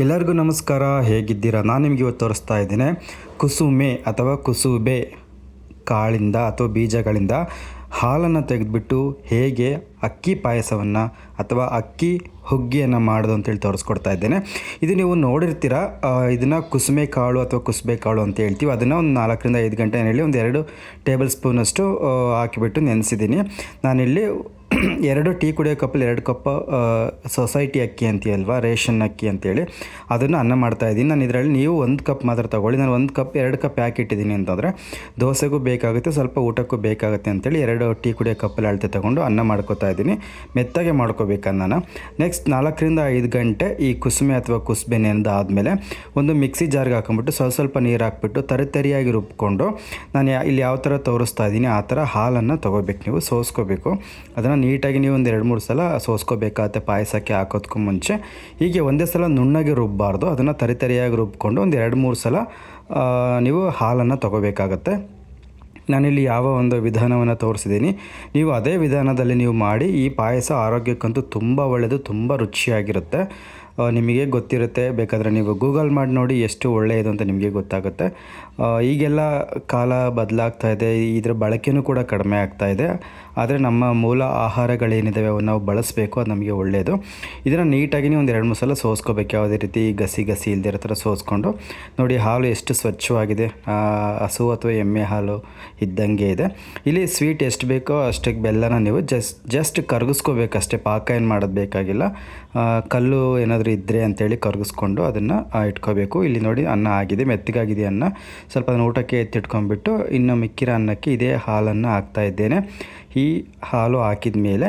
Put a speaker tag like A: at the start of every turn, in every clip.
A: ಎಲ್ಲರಿಗೂ ನಮಸ್ಕಾರ, ಹೇಗಿದ್ದೀರಾ? ನಾನು ನಿಮಗೆ ಇವತ್ತು ತೋರಿಸ್ತಾ ಇದ್ದೇನೆ. ಕುಸುಮೆ ಅಥವಾ ಕುಸುಬೆ ಕಾಳಿಂದ ಅಥವಾ ಬೀಜಗಳಿಂದ ಹಾಲನ್ನು ತೆಗೆದುಬಿಟ್ಟು ಹೇಗೆ ಅಕ್ಕಿ ಪಾಯಸವನ್ನು ಅಥವಾ ಅಕ್ಕಿ ಹುಗ್ಗಿಯನ್ನು ಮಾಡೋದು ಅಂತೇಳಿ ತೋರಿಸ್ಕೊಡ್ತಾ ಇದ್ದೇನೆ. ಇದು ನೀವು ನೋಡಿರ್ತೀರ ಇದನ್ನು ಕುಸುಮೆ ಕಾಳು ಅಥವಾ ಕುಸುಬೆ ಕಾಳು ಅಂತ ಹೇಳ್ತೀವಿ. ಅದನ್ನು ಒಂದು ನಾಲ್ಕರಿಂದ ಐದು ಗಂಟೆ ಹೇಳಿ ಒಂದು ಎರಡು ಟೇಬಲ್ ಸ್ಪೂನಷ್ಟು ಹಾಕಿಬಿಟ್ಟು ನೆನೆಸಿದ್ದೀನಿ. ನಾನಿಲ್ಲಿ ಎರಡು ಟೀ ಕುಡಿಯೋ ಕಪ್ಪಲ್ಲಿ ಎರಡು ಕಪ್ ಸೊಸೈಟಿ ಅಕ್ಕಿ ಅಂತೀಯಲ್ವಾ ರೇಷನ್ ಅಕ್ಕಿ ಅಂತೇಳಿ. ಅದನ್ನು ಅನ್ನ ಮಾಡ್ತಾ ಇದ್ದೀನಿ. ನಾನು ಇದರಲ್ಲಿ ನೀವು ಒಂದು ಕಪ್ ಮಾತ್ರ ತೊಗೊಳ್ಳಿ. ನಾನು ಒಂದು ಕಪ್, ಎರಡು ಕಪ್ ಯಾಕೆ ಇಟ್ಟಿದ್ದೀನಿ ಅಂತಂದರೆ, ದೋಸೆಗೂ ಬೇಕಾಗುತ್ತೆ, ಸ್ವಲ್ಪ ಊಟಕ್ಕೂ ಬೇಕಾಗುತ್ತೆ ಅಂತೇಳಿ ಎರಡು ಟೀ ಕುಡಿಯೋ ಕಪ್ಪಲ್ಲಿ ಅಳತೆ ತೊಗೊಂಡು ಅನ್ನ ಮಾಡ್ಕೋತಾ ಇದ್ದೀನಿ. ಮೆತ್ತಗೆ ಮಾಡ್ಕೋಬೇಕು ಅನ್ನನ. ನೆಕ್ಸ್ಟ್ ನಾಲ್ಕರಿಂದ ಐದು ಗಂಟೆ ಈ ಕುಸುಮೆ ಅಥವಾ ಕುಸುಬೆ ಆದಮೇಲೆ ಒಂದು ಮಿಕ್ಸಿ ಜಾರ್ಗೆ ಹಾಕೊಂಬಿಟ್ಟು ಸ್ವಲ್ಪ ಸ್ವಲ್ಪ ನೀರು ಹಾಕ್ಬಿಟ್ಟು ತರಿತರಿಯಾಗಿ ರುಬ್ಕೊಂಡು ನಾನು ಇಲ್ಲಿ ಯಾವ ಥರ ತೋರಿಸ್ತಾ ಇದ್ದೀನಿ, ಆ ಥರ ಹಾಲನ್ನು ತೊಗೋಬೇಕು ನೀವು, ಸೋಸ್ಕೋಬೇಕು. ಅದನ್ನು ನೀಟಾಗಿ ನೀವು ಒಂದು ಎರಡು ಮೂರು ಸಲ ಸೋಸ್ಕೋಬೇಕಾಗತ್ತೆ ಪಾಯಸಕ್ಕೆ ಹಾಕೋದಕ್ಕೂ ಮುಂಚೆ. ಹೀಗೆ ಒಂದೇ ಸಲ ನುಣ್ಣಗೆ ರುಬ್ಬಾರ್ದು, ಅದನ್ನು ತರಿತರಿಯಾಗಿ ರುಬ್ಕೊಂಡು ಒಂದು ಎರಡು ಮೂರು ಸಲ ನೀವು ಹಾಲನ್ನು ತೊಗೋಬೇಕಾಗತ್ತೆ. ನಾನಿಲ್ಲಿ ಯಾವ ಒಂದು ವಿಧಾನವನ್ನು ತೋರಿಸಿದ್ದೀನಿ. ನೀವು ಅದೇ ವಿಧಾನದಲ್ಲಿ ನೀವು ಮಾಡಿ ಈ ಪಾಯಸ ಆರೋಗ್ಯಕ್ಕಂತೂ ತುಂಬ ಒಳ್ಳೆಯದು ತುಂಬ ರುಚಿಯಾಗಿರುತ್ತೆ. ನಿಮಗೆ ಗೊತ್ತಿರುತ್ತೆ. ಬೇಕಾದರೆ ನೀವು ಗೂಗಲ್ ಮಾಡಿ ನೋಡಿ ಎಷ್ಟು ಒಳ್ಳೆಯದು ಅಂತ ನಿಮಗೆ ಗೊತ್ತಾಗುತ್ತೆ. ಈಗೆಲ್ಲ ಕಾಲ ಬದಲಾಗ್ತಾ ಇದೆ. ಇದರ ಬಳಕೆಯೂ ಕೂಡ ಕಡಿಮೆ ಆಗ್ತಾ ಇದೆ. ಆದರೆ ನಮ್ಮ ಮೂಲ ಆಹಾರಗಳೇನಿದ್ದಾವೆ ಅವು ನಾವು ಬಳಸಬೇಕು, ಅದು ನಮಗೆ ಒಳ್ಳೆಯದು. ಇದನ್ನು ನೀಟಾಗಿ ಒಂದು ಎರಡು ಮೂರು ಸಲ ಸೋಸ್ಕೋಬೇಕು. ಯಾವುದೇ ರೀತಿ ಗಸಿ ಗಸಿ ಇಲ್ದಿರೋ ಥರ ಸೋಸ್ಕೊಂಡು ನೋಡಿ ಹಾಲು ಎಷ್ಟು ಸ್ವಚ್ಛವಾಗಿದೆ. ಹಸು ಅಥವಾ ಎಮ್ಮೆ ಹಾಲು ಇದ್ದಂಗೆ ಇದೆ. ಇಲ್ಲಿ ಸ್ವೀಟ್ ಎಷ್ಟು ಬೇಕೋ ಅಷ್ಟಕ್ಕೆ ಬೆಲ್ಲನ ನೀವು ಜಸ್ಟ್ ಜಸ್ಟ್ ಕರಗಿಸ್ಕೋಬೇಕಷ್ಟೇ. ಪಾಕ ಏನು ಮಾಡೋದು ಬೇಕಾಗಿಲ್ಲ. ಕಲ್ಲು ಏನಾದರೂ ಇದ್ದರೆ ಅಂತೇಳಿ ಕರಗಿಸ್ಕೊಂಡು ಅದನ್ನು ಇಟ್ಕೋಬೇಕು. ಇಲ್ಲಿ ನೋಡಿ ಅನ್ನ ಆಗಿದೆ, ಮೆತ್ತಗಾಗಿದೆ ಅನ್ನ. ಸ್ವಲ್ಪ ಅದನ್ನು ಊಟಕ್ಕೆ ಎತ್ತಿಟ್ಕೊಂಡ್ಬಿಟ್ಟು ಇನ್ನು ಮಿಕ್ಕಿರೋ ಅನ್ನಕ್ಕೆ ಇದೇ ಹಾಲನ್ನು ಹಾಕ್ತಾ ಇದ್ದೇನೆ. ಈ ಹಾಲು ಹಾಕಿದ ಮೇಲೆ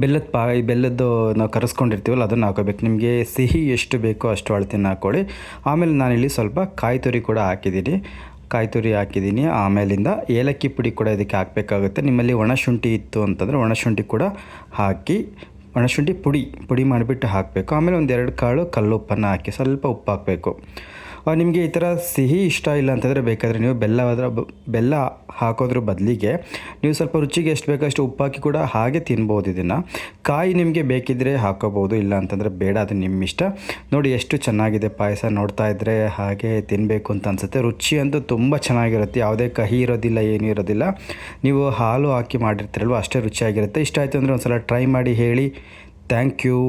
A: ಬೆಲ್ಲದ ಪಾ ಬೆಲ್ಲದ್ದು ನಾವು ಕರೆಸ್ಕೊಂಡಿರ್ತೀವಲ್ಲ ಅದನ್ನು ಹಾಕೋಬೇಕು. ನಿಮಗೆ ಸಿಹಿ ಎಷ್ಟು ಬೇಕೋ ಅಷ್ಟು ಅಳತೆಯನ್ನು ಹಾಕ್ಕೊಳ್ಳಿ ಆಮೇಲೆ ನಾನಿಲ್ಲಿ ಸ್ವಲ್ಪ ಕಾಯಿ ತುರಿ ಕೂಡ ಹಾಕಿದ್ದೀನಿ. ಕಾಯಿ ತುರಿ ಹಾಕಿದ್ದೀನಿ. ಆಮೇಲಿಂದ ಏಲಕ್ಕಿ ಪುಡಿ ಕೂಡ ಇದಕ್ಕೆ ಹಾಕಬೇಕಾಗುತ್ತೆ. ನಿಮ್ಮಲ್ಲಿ ಒಣಶುಂಠಿ ಇತ್ತು ಅಂತಂದರೆ ಒಣಶುಂಠಿ ಕೂಡ ಹಾಕಿ ಒಣಶುಂಠಿ ಪುಡಿ ಪುಡಿ ಮಾಡಿಬಿಟ್ಟು ಹಾಕಬೇಕು. ಆಮೇಲೆ ಒಂದೆರಡು ಕಾಳು ಕಲ್ಲುಪ್ಪನ್ನು ಹಾಕಿ ಸ್ವಲ್ಪ ಉಪ್ಪು ಹಾಕಬೇಕು. ನಿಮಗೆ ಈ ಥರ ಸಿಹಿ ಇಷ್ಟ ಇಲ್ಲ ಅಂತಂದರೆ ಬೇಕಾದರೆ ನೀವು ಬೆಲ್ಲ ಅದರ ಬೆಲ್ಲ ಹಾಕೋದ್ರ ಬದಲಿಗೆ ನೀವು ಸ್ವಲ್ಪ ರುಚಿಗೆ ಎಷ್ಟು ಬೇಕೋ ಅಷ್ಟು ಉಪ್ಪಾಕಿ ಕೂಡ ಹಾಗೆ ತಿನ್ಬೋದು ಇದನ್ನು. ಕಾಯಿ ನಿಮಗೆ ಬೇಕಿದ್ದರೆ ಹಾಕೋಬೋದು, ಇಲ್ಲ ಅಂತಂದರೆ ಬೇಡ, ಅದು ನಿಮ್ಮ ಇಷ್ಟ ನೋಡಿ ಎಷ್ಟು ಚೆನ್ನಾಗಿದೆ ಪಾಯಸ, ನೋಡ್ತಾ ಇದ್ದರೆ ಹಾಗೆ ತಿನ್ನಬೇಕು ಅಂತ ಅನಿಸುತ್ತೆ. ರುಚಿ ಅಂತೂ ತುಂಬ ಚೆನ್ನಾಗಿರುತ್ತೆ, ಯಾವುದೇ ಕಹಿ ಇರೋದಿಲ್ಲ, ಏನೂ ಇರೋದಿಲ್ಲ. ನೀವು ಹಾಲು ಹಾಕಿ ಮಾಡಿರ್ತೀರಲ್ವ, ಅಷ್ಟೇ ರುಚಿಯಾಗಿರುತ್ತೆ. ಇಷ್ಟ ಆಯಿತು ಅಂದರೆ ಒಂದು ಸಲ ಟ್ರೈ ಮಾಡಿ ಹೇಳಿ. Thank you.